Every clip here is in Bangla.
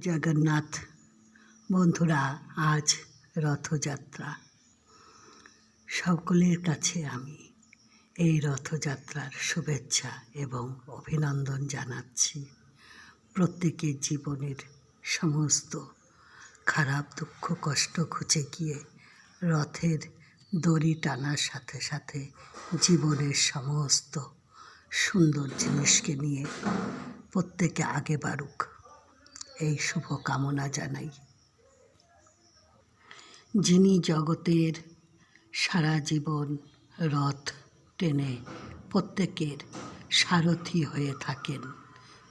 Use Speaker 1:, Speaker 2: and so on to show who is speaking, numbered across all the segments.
Speaker 1: জগন্নাথ। বন্ধুরা, আজ রথযাত্রা। সকলের কাছে আমি এই রথযাত্রার শুভেচ্ছা এবং অভিনন্দন জানাচ্ছি। প্রত্যেকের জীবনের সমস্ত খারাপ, দুঃখ, কষ্ট ঘুচে গিয়ে রথের দড়ি টানার সাথে সাথে জীবনের সমস্ত সুন্দর জিনিসকে নিয়ে প্রত্যেকে আগে বাড়ুক। এই শুভ কামনা জানাই। যিনি জগতের সারা জীবন রথ টেনে প্রত্যেকের সারথি হয়ে থাকেন,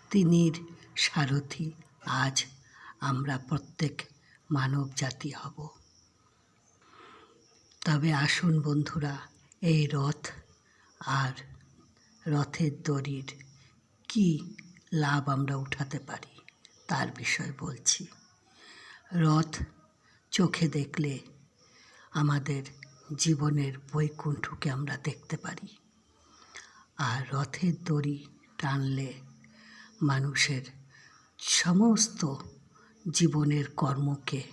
Speaker 1: তিনির সারথি আজ আমরা প্রত্যেক মানব জাতি হব। তবে আসুন বন্ধুরা, এই রথ আর রথের দড়ির কি লাভ আমরা উঠাতে পারি? তার বিষয় বলছি। রথ চোখে দেখলে আমাদের জীবনের বৈকুণ্ঠকে আমরা দেখতে পারি। আর রথের দড়ি টানলে মানুষের সমস্ত জীবনের কর্মকে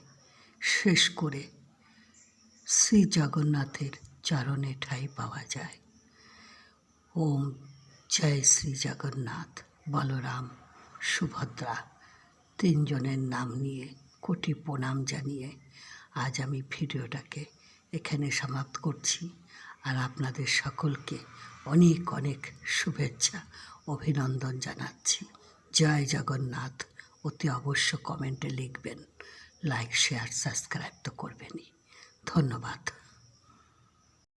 Speaker 1: শেষ করে শ্রী জগন্নাথের চরণে ঠাঁই পাওয়া যায়। ওম জয় শ্রী জগন্নাথ। বলরাম সুভদ্রা। তিনজনের নাম নিয়ে কোটি প্রণাম জানিয়ে আজ আমি ভিডিওটাকে এখানে সমাপ্ত করছি। আর আপনাদের সকলকে অনেক অনেক শুভেচ্ছা, অভিনন্দন জানাচ্ছি। জয় জগন্নাথ, অতি অবশ্য কমেন্টে লিখবেন, লাইক, শেয়ার, সাবস্ক্রাইব তো করবেনই। ধন্যবাদ।